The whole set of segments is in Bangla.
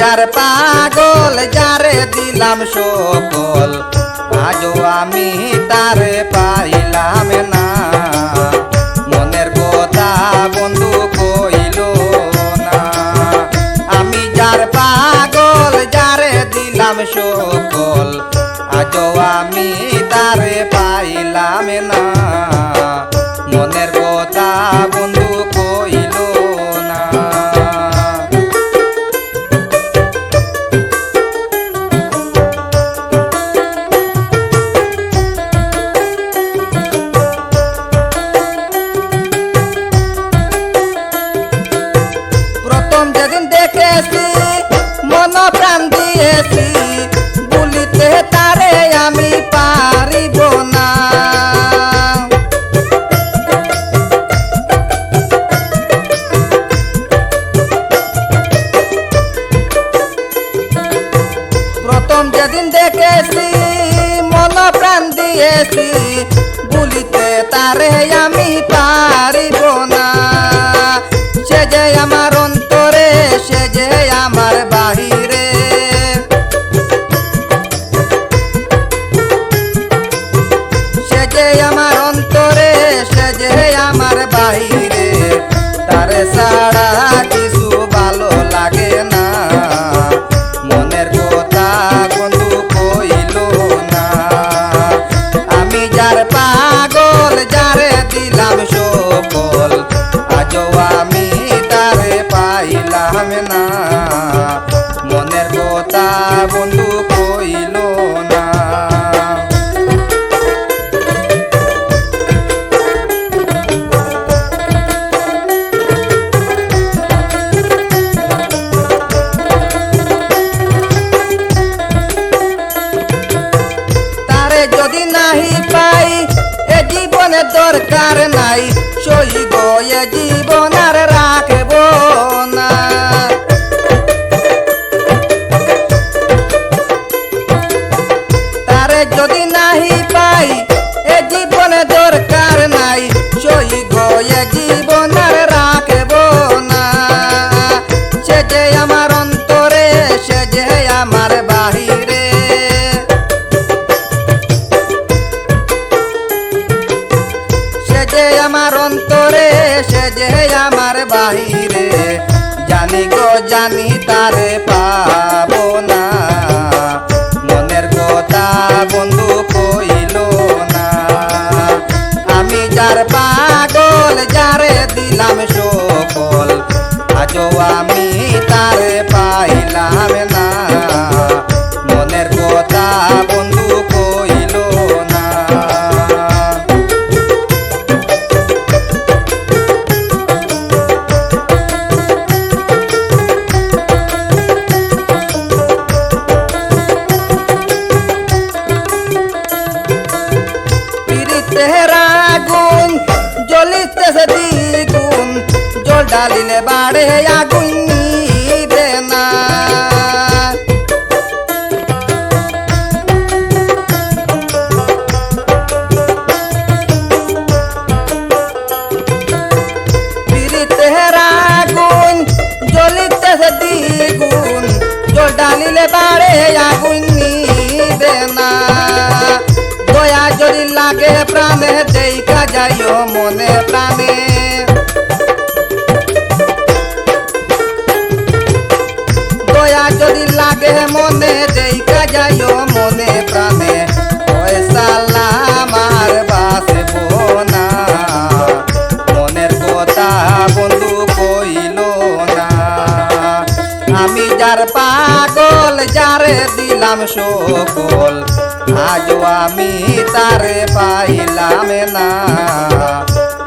যার পাগল, যারে দিলাম সকল আজও আমি তারে পাইলাম না। মনের কথা বন্ধু কইল না। আমি যার পাগল, যারে দিলাম সকল আজও আমি তারে পাইলাম না। মনের কথা যেদিন দেখেছি, মন প্রাণ দিয়েছি বলিতে তারে আমি পারিব না। প্রথম যেদিন দেখেছি, মন প্রাণ দিয়েছি বলিতে তারে আমি পারিব না। সে যে আমার সে যে দরকার নাই সই গয়ে জীবন আমার অন্তরে সে যে আমার বাহিরে। জানি গো জানি তারে পাবো আগুন জ্বলিতেছে দ্বিগুণ, জল ডালিলে বাড়ে আগুন নিবে না। আগুন জ্বলিতেছে দ্বিগুণ, জল ডালিলে বাড়ে আগুন লাগে প্রাণে দেখা যাইও মনে প্রাণে দিলাম সকল, আজও আমি তারে পাইলাম না।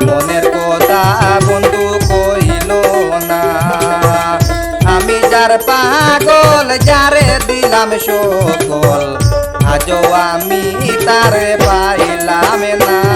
মনের কথা বন্ধু কইল না। আমি যার পাগল, যারে দিলাম সকল, আজও আমি তারে পাইলাম না।